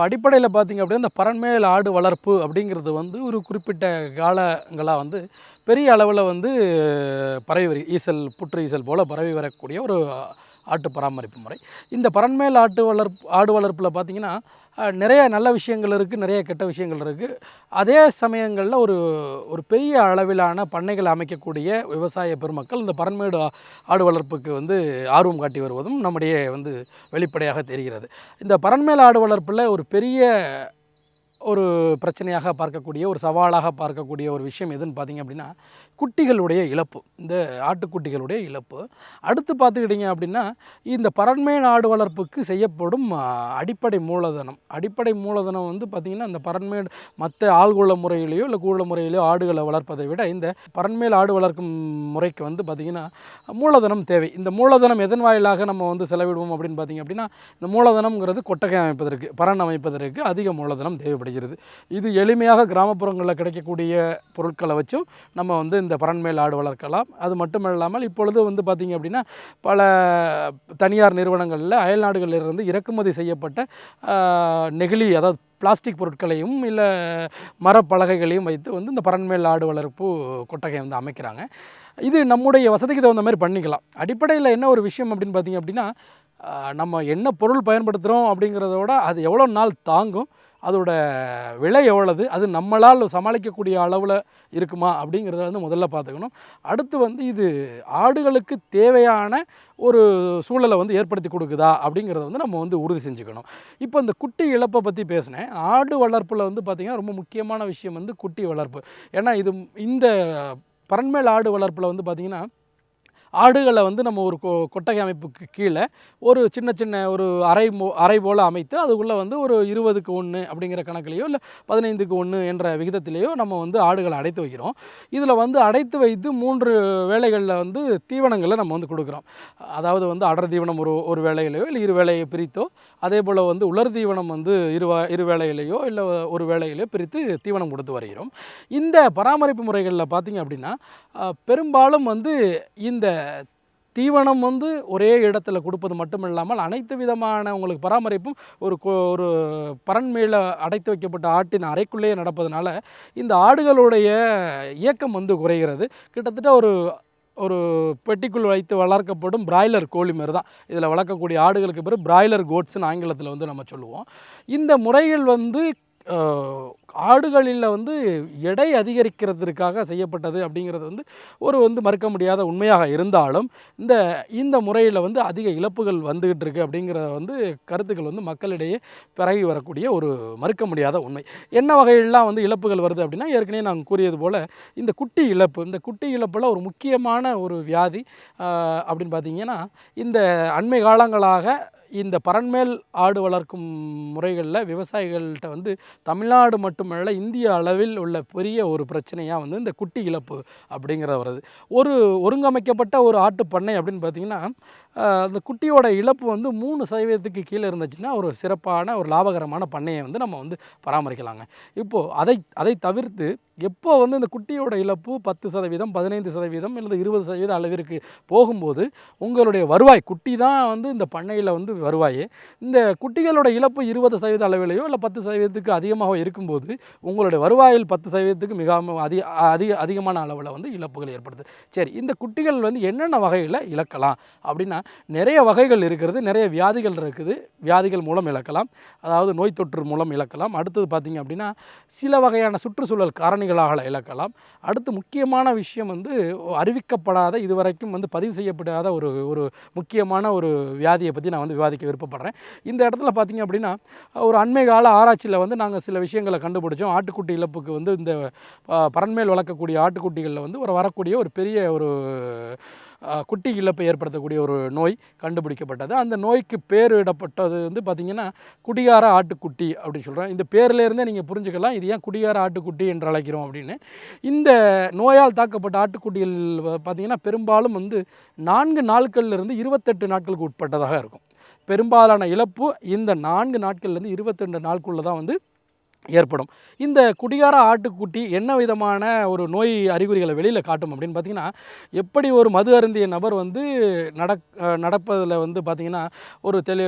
அடிப்படையில் பார்த்தீங்க அப்படின்னா இந்த பரண்மேல் ஆடு வளர்ப்பு அப்படிங்கிறது வந்து ஒரு குறிப்பிட்ட காலங்களாக வந்து பெரிய அளவில் வந்து பரவி வரி ஈசல் புற்று ஈசல் போல் பரவி வரக்கூடிய ஒரு ஆட்டு பராமரிப்பு முறை. இந்த பரண்மேல் ஆட்டு வளர்ப்பு ஆடு வளர்ப்பில் பார்த்திங்கன்னா நிறைய நல்ல விஷயங்கள் இருக்குது நிறைய கெட்ட விஷயங்கள் இருக்குது அதே சமயங்களில் ஒரு ஒரு பெரிய அளவிலான பண்ணைகள் அமைக்கக்கூடிய விவசாய பெருமக்கள் இந்த பரண்மேடு ஆடு வளர்ப்புக்கு வந்து ஆர்வம் காட்டி வருவதும் நம்முடைய வந்து வெளிப்படையாக தெரிகிறது. இந்த பரண்மேல் ஆடு வளர்ப்பில் ஒரு பெரிய ஒரு பிரச்சனையாக பார்க்கக்கூடிய ஒரு சவாலாக பார்க்கக்கூடிய ஒரு விஷயம் எதுன்னு பார்த்தீங்க அப்படின்னா குட்டிகளுடைய இழப்பு இந்த ஆட்டுக்குட்டிகளுடைய இழப்பு. அடுத்து பார்த்துக்கிட்டிங்க அப்படின்னா இந்த பரண்மேல் ஆடு வளர்ப்புக்கு செய்யப்படும் அடிப்படை மூலதனம். அடிப்படை மூலதனம் வந்து பார்த்திங்கன்னா இந்த பரண்மேல் மற்ற ஆள்கொள்ள முறையிலையோ இல்லை கூழ முறையிலையோ ஆடுகளை வளர்ப்பதை விட இந்த பரண்மேல் ஆடு வளர்க்கும் முறைக்கு வந்து பார்த்திங்கன்னா மூலதனம் தேவை. இந்த மூலதனம் எதன் வாயிலாக நம்ம வந்து செலவிடுவோம் அப்படின்னு பார்த்தீங்க அப்படின்னா இந்த மூலதனம்ங்கிறது கொட்டகை அமைப்பதற்கு பரண் அமைப்பதற்கு அதிக மூலதனம் தேவைப்படுகிறது. இது எளிமையாக கிராமப்புறங்களில் கிடைக்கக்கூடிய பொருட்களை வச்சும் நம்ம வந்து இந்த பரண்மேல் ஆடு வளர்க்கலாம். அது மட்டும் இல்லாமல் இப்பொழுது வந்து பார்த்திங்க அப்படின்னா பல தனியார் நிறுவனங்களில் அயல் நாடுகளிலிருந்து இறக்குமதி செய்யப்பட்ட நெகிழி அதாவது பிளாஸ்டிக் பொருட்களையும் இல்லை மரப்பலகைகளையும் வைத்து வந்து இந்த பரண்மேல் ஆடு வளர்ப்பு கொட்டகை வந்து அமைக்கிறாங்க. இது நம்முடைய வசதிக்கு தகுந்த மாதிரி பண்ணிக்கலாம். அடிப்படையில் என்ன ஒரு விஷயம் அப்படின்னு பார்த்தீங்க அப்படின்னா நம்ம என்ன பொருள் பயன்படுத்துகிறோம் அப்படிங்கிறத விட அது எவ்வளோ நாள் தாங்கும். அதோட விலை எவ்வளவு? அது நம்மளால் சமாளிக்கக்கூடிய அளவில் இருக்குமா? அப்படிங்கிறத வந்து முதல்ல பார்த்துக்கணும். அடுத்து வந்து இது ஆடுகளுக்கு தேவையான ஒரு சூழலை வந்து ஏற்படுத்தி கொடுக்குதா? அப்படிங்கிறத வந்து நம்ம வந்து உறுதி செஞ்சுக்கணும். இப்போ இந்த குட்டி இழப்பை பற்றி பேசினேன். ஆடு வளர்ப்பில் வந்து பார்த்திங்கன்னா ரொம்ப முக்கியமான விஷயம் வந்து குட்டி வளர்ப்பு. ஏன்னா இது இந்த பரண்மேல் ஆடு வளர்ப்பில் வந்து பார்த்திங்கன்னா ஆடுகளை வந்து நம்ம ஒரு கொ கொட்டகை அமைப்புக்கு கீழே ஒரு சின்ன சின்ன ஒரு அறை மோ அறை போல் அமைத்து அதுக்குள்ளே வந்து ஒரு இருபதுக்கு ஒன்று அப்படிங்கிற கணக்குலேயோ இல்லை பதினைந்துக்கு ஒன்று என்ற விகிதத்திலேயோ நம்ம வந்து ஆடுகளை அடைத்து வைக்கிறோம். இதில் வந்து அடைத்து வைத்து மூன்று வேலைகளில் வந்து தீவனங்களை நம்ம வந்து கொடுக்குறோம். அதாவது வந்து அடர் தீவனம் ஒரு ஒரு வேலையிலையோ இல்லை இரு வேலையை பிரித்தோ அதே போல் வந்து உலர் தீவனம் வந்து இரு இரு வேலையிலையோ இல்லை ஒரு வேலையிலையோ பிரித்து தீவனம் கொடுத்து வருகிறோம். இந்த பராமரிப்பு முறைகளில் பார்த்தீங்க அப்படின்னா பெரும்பாலும் வந்து இந்த தீவனம் வந்து ஒரே இடத்துல கொடுப்பது மட்டும் இல்லாமல் அனைத்து விதமான உங்களுக்கு பராமரிப்பும் ஒரு ஒரு பரன் அடைத்து வைக்கப்பட்ட ஆட்டின் அறைக்குள்ளேயே நடப்பதனால இந்த ஆடுகளுடைய இயக்கம் வந்து குறைகிறது. கிட்டத்தட்ட ஒரு ஒரு பெட்டிக்குள் வைத்து வளர்க்கப்படும் பிராய்லர் கோழி மாதிரி தான். இதில் வளர்க்கக்கூடிய ஆடுகளுக்கு பேர் பிராய்லர் கோட்ஸ்னு ஆங்கிலத்தில் வந்து நம்ம சொல்லுவோம். இந்த முறைகள் வந்து ஆடுகளில் வந்து எடை அதிகரிக்கிறதுக்காக செய்யப்பட்டது அப்படிங்கிறது வந்து ஒரு வந்து மறுக்க முடியாத உண்மையாக இருந்தாலும் இந்த இந்த முறையில் வந்து அதிக இழப்புகள் வந்துகிட்டு இருக்குது அப்படிங்கிறத வந்து கருத்துக்கள் வந்து மக்களிடையே பிறகி வரக்கூடிய ஒரு மறுக்க முடியாத உண்மை. என்ன வகையிலாம் வந்து இழப்புகள் வருது அப்படின்னா ஏற்கனவே நாங்கள் கூறியது போல் இந்த குட்டி இழப்பு இந்த குட்டி இழப்பில் ஒரு முக்கியமான ஒரு வியாதி அப்படின்னு பார்த்தீங்கன்னா இந்த அண்மை காலங்களாக இந்த பரண்மேல் ஆடு வளர்க்கும் முறைகளில் விவசாயிகள்கிட்ட வந்து தமிழ்நாடு மட்டுமல்ல இந்திய அளவில் உள்ள பெரிய ஒரு பிரச்சனையாக வந்து இந்த குட்டி இழப்பு அப்படிங்கிற வருது ஒரு ஒருங்கமைக்கப்பட்ட ஒரு ஆட்டு பண்ணை அப்படின்னு பார்த்தீங்கன்னா அந்த குட்டியோட இழப்பு வந்து மூணு சதவீதத்துக்கு கீழே இருந்துச்சுன்னா ஒரு சிறப்பான ஒரு லாபகரமான பண்ணையை வந்து நம்ம வந்து பராமரிக்கலாங்க. இப்போது அதை அதை தவிர்த்து எப்போ வந்து இந்த குட்டியோட இழப்பு பத்து சதவீதம் பதினைந்து சதவீதம் இல்லை இருபது சதவீதம் அளவிற்கு போகும்போது உங்களுடைய வருவாய் குட்டி தான் வந்து இந்த பண்ணையில் வந்து வருவாயே. இந்த குட்டிகளோட இழப்பு இருபது சதவீத அளவிலையோ இல்லை பத்து சதவீதத்துக்கு அதிகமாக இருக்கும்போது உங்களுடைய வருவாயில் பத்து சதவீதத்துக்கு மிகாம அதிக அதிக அதிகமான அளவில் வந்து இழப்புகள் ஏற்படுது. சரி இந்த குட்டிகள் வந்து என்னென்ன வகையில் இழக்கலாம்? அப்படின்னா நிறைய வகைகள் இருக்கிறது நிறைய வியாதிகள் இருக்குது. வியாதிகள் மூலம் இழக்கலாம். அதாவது நோய் தொற்று மூலம் இழக்கலாம். அடுத்தது பார்த்தீங்க அப்படின்னா சில வகையான சுற்றுச்சூழல் காரணிகளாக இழக்கலாம். அடுத்து முக்கியமான விஷயம் வந்து அறிவிக்கப்படாத இதுவரைக்கும் வந்து பதிவு செய்யப்படாத ஒரு ஒரு முக்கியமான ஒரு வியாதியை பற்றி நான் வந்து விவாதிக்க விருப்பப்படுறேன். இந்த இடத்துல பார்த்தீங்க அப்படின்னா ஒரு அண்மை கால ஆராய்ச்சியில் வந்து நாங்கள் சில விஷயங்களை கண்டுபிடிச்சோம். ஆட்டுக்குட்டி இழப்புக்கு வந்து இந்த பரண்மேல் வளர்க்கக்கூடிய ஆட்டுக்குட்டிகளில் வந்து ஒரு வரக்கூடிய ஒரு பெரிய ஒரு குட்டி இழப்பை ஏற்படுத்தக்கூடிய ஒரு நோய் கண்டுபிடிக்கப்பட்டது. அந்த நோய்க்கு பேரிடப்பட்டது வந்து பார்த்திங்கன்னா குடிகார ஆட்டுக்குட்டி அப்படின்னு சொல்கிறோம் இந்த பேர்லேருந்தே நீங்கள் புரிஞ்சுக்கலாம் இது ஏன் குடிகார ஆட்டுக்குட்டி என்று அழைக்கிறோம் அப்படின்னு. இந்த நோயால் தாக்கப்பட்ட ஆட்டுக்குட்டிகள் பார்த்திங்கன்னா பெரும்பாலும் வந்து நான்கு நாட்கள்லேருந்து இருபத்தெட்டு நாட்களுக்கு உட்பட்டதாக இருக்கும். பெரும்பாலான இழப்பு இந்த நான்கு நாட்கள்லேருந்து இருபத்தெண்டு நாட்குள்ளே தான் வந்து ஏற்படும். இந்த குடிகார ஆட்டுக்குட்டி என்ன விதமான ஒரு நோய் அறிகுறிகளை வெளியில் காட்டும் அப்படின்னு பார்த்தீங்கன்னா எப்படி ஒரு மது அருந்திய நபர் வந்து நடக் நடப்பதில் வந்து பார்த்திங்கன்னா ஒரு தெளி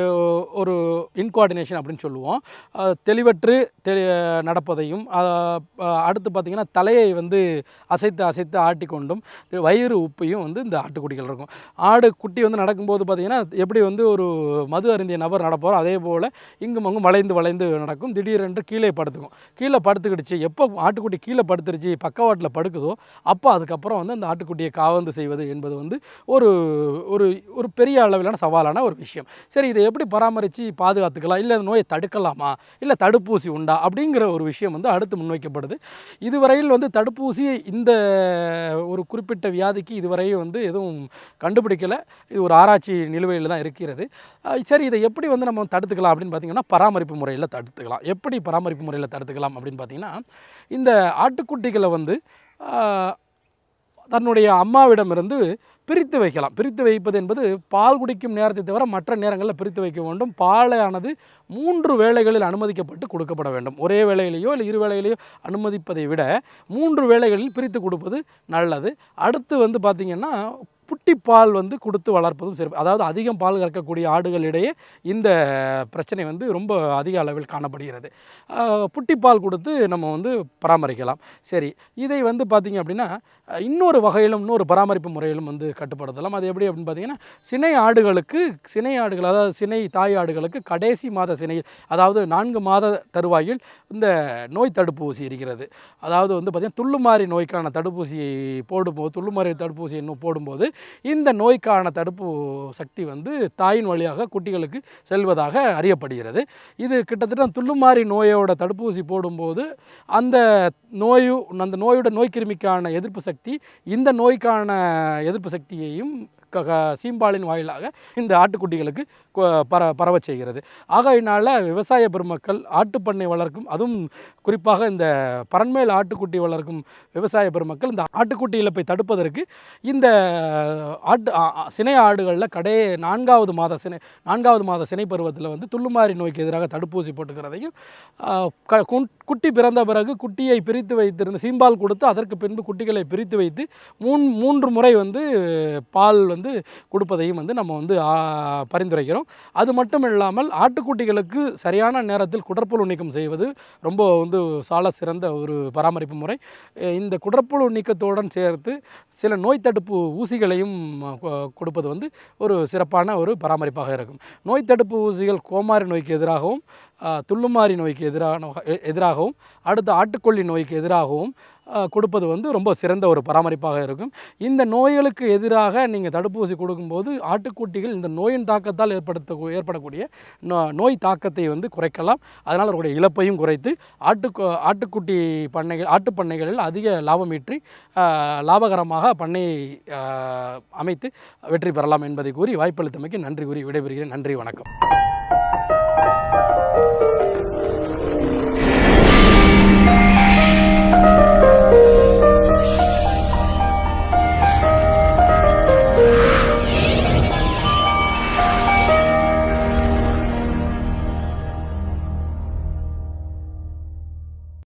ஒரு இன்கோஆர்டினேஷன் அப்படின்னு சொல்லுவோம். தெளிவற்று தெளி நடப்பதையும் அடுத்து பார்த்திங்கன்னா தலையை வந்து அசைத்து அசைத்து ஆட்டிக்கொண்டும் வயிறு உப்பையும் வந்து இந்த ஆட்டுக்குட்டிகள் இருக்கும். ஆடு குட்டி வந்து நடக்கும்போது பார்த்திங்கன்னா எப்படி வந்து ஒரு மது அருந்திய நபர் நடப்போம் அதே போல் இங்கும் அங்கும் வளைந்து வளைந்து நடக்கும். திடீரென்று கீழே படுத்துக்கும். கீழே படுத்துக்கிடுச்சு. எப்போ ஆட்டுக்குட்டி கீழே படுத்துருச்சு பக்கவாட்டில் படுக்குதோ அப்போ அதுக்கப்புறம் வந்து அந்த ஆட்டுக்குட்டியை காவந்து செய்வது என்பது வந்து ஒரு ஒரு ஒரு பெரிய அளவிலான சவாலான ஒரு விஷயம். சரி இதை எப்படி பராமரித்து பாதுகாத்துக்கலாம்? இல்லை இந்த நோயை தடுக்கலாமா? இல்லை தடுப்பூசி உண்டா? அப்படிங்கிற ஒரு விஷயம் வந்து அடுத்து முன்வைக்கப்படுது. இதுவரையில் வந்து தடுப்பூசி இந்த ஒரு குறிப்பிட்ட வியாதிக்கு இதுவரையும் வந்து எதுவும் கண்டுபிடிக்கலை. இது ஒரு ஆராய்ச்சி நிலுவையில் தான் இருக்கிறது. சரி இதை எப்படி வந்து நம்ம தடுத்துக்கலாம் அப்படின்னு பார்த்தீங்கன்னா பராமரிப்பு முறையில் தடுத்துக்கலாம். எப்படி பராமரிப்பு முறையில் தடுத்துக்கலாம் அப்படின்னு பார்த்தீங்கன்னா இந்த ஆட்டுக்குட்டிகளை வந்து தன்னுடைய அம்மாவிடமிருந்து பிரித்து வைக்கலாம். பிரித்து வைப்பது என்பது பால் குடிக்கும் நேரத்தை தவிர மற்ற நேரங்களில் பிரித்து வைக்க வேண்டும். பாலானது மூன்று வேளைகளில் அனுமதிக்கப்பட்டு கொடுக்கப்பட வேண்டும். ஒரே வேளையிலேயோ இல்லை இரு வேளையிலேயோ அனுமதிப்பதை விட மூன்று வேளைகளில் பிரித்து கொடுப்பது நல்லது. அடுத்து வந்து பார்த்திங்கன்னா புட்டிப்பால் வந்து கொடுத்து வளர்ப்பதும் சிறப்பு. அதாவது அதிகம் பால் கறக்கக்கூடிய ஆடுகளிடையே இந்த பிரச்சனை வந்து ரொம்ப அதிக அளவில் காணப்படுகிறது. புட்டிப்பால் கொடுத்து நம்ம வந்து பராமரிக்கலாம். சரி இதை வந்து பார்த்திங்க அப்படின்னா இன்னொரு வகையிலும் இன்னொரு பராமரிப்பு முறையிலும் வந்து கட்டுப்படுத்தலாம். அது எப்படி அப்படின்னு பார்த்தீங்கன்னா சினை ஆடுகளுக்கு சினை ஆடுகள் அதாவது சினை தாய் ஆடுகளுக்கு கடைசி மாத சினை அதாவது நான்கு மாத தருவாயில் இந்த நோய் தடுப்பூசி இருக்கிறது. அதாவது வந்து பார்த்திங்கன்னா துள்ளுமாறி நோய்க்கான தடுப்பூசியை போடும்போது துள்ளுமாறி தடுப்பூசி இன்னும் போடும்போது இந்த நோய்க்கான தடுப்பு சக்தி வந்து தாயின் வழியாக குட்டிகளுக்கு செல்வதாக அறியப்படுகிறது. இது கிட்டத்தட்ட துள்ளுமாறி நோயோட தடுப்பூசி போடும்போது அந்த நோயு அந்த நோயோட நோய்க்கிருமிக்கான எதிர்ப்பு சக்தி இந்த நோய்க்கான எதிர்ப்பு சக்தியையும் க- க- சீம்பாலின் வாயிலாக இந்த ஆட்டுக்குட்டிகளுக்கு கொ- பர பரவச் செய்கிறது. ஆகையினால் விவசாய பெருமக்கள் ஆட்டுப்பண்ணை வளர்க்கும் அதுவும் குறிப்பாக இந்த பரண்மேல் ஆட்டுக்குட்டி வளர்க்கும் விவசாய பெருமக்கள் இந்த ஆட்டுக்குட்டி இழப்பை தடுப்பதற்கு இந்த ஆட்டு சினை ஆடுகளில் கடை நான்காவது மாத சினை நான்காவது மாத சினை பருவத்தில் வந்து துள்ளுமாறி நோய்க்கு எதிராக தடுப்பூசி போட்டுக்கிறதையும் க- குன்- குட்டி பிறந்த பிறகு குட்டியை பிரித்து வைத்திருந்த சீம்பால் கொடுத்து அதற்கு பின்பு குட்டிகளை பிரித்து வைத்து மூன் மூன்று முறை வந்து பால் வந்து வந்து கொடுப்பதையும் வந்து நம்ம வந்து பரிந்துரைக்கிறோம். அது மட்டும் இல்லாமல் ஆட்டுக்குட்டிகளுக்கு சரியான நேரத்தில் குடற்புழு நீக்கம் செய்வது ரொம்ப வந்து சால சிறந்த ஒரு பராமரிப்பு முறை. இந்த குடற்புழு நீக்கத்துடன் சேர்த்து சில நோய் தடுப்பு ஊசிகளையும் கொடுப்பது வந்து ஒரு சிறப்பான ஒரு பராமரிப்பாக இருக்கும். நோய் தடுப்பு ஊசிகள் கோமாரி நோய்க்கு எதிராகவும் துள்ளுமாறி நோய்க்கு எதிரான எ- எதிராகவும் அடுத்த ஆட்டுக்கொல்லி நோய்க்கு எதிராகவும் கொடுப்பது வந்து ரொம்ப சிறந்த ஒரு பராமரிப்பாக இருக்கும். இந்த நோய்களுக்கு எதிராக நீங்கள் தடுப்பூசி கொடுக்கும்போது ஆட்டுக்குட்டிகள் இந்த நோயின் தாக்கத்தால் ஏற்படுத்த ஏற்படக்கூடிய நோ- நோய் தாக்கத்தை வந்து குறைக்கலாம். அதனால் அவருடைய இழப்பையும் குறைத்து ஆட்டு ஆட்டுக்குட்டி பண்ணைகள் ஆட்டு பண்ணைகளில் அதிக லாபம் ஈற்றி லாபகரமாக பண்ணையை அமைத்து வெற்றி பெறலாம் என்பதை கூறி வாய்ப்பளித்தமைக்கு நன்றி கூறி விடைபெறுகிறேன். நன்றி வணக்கம்.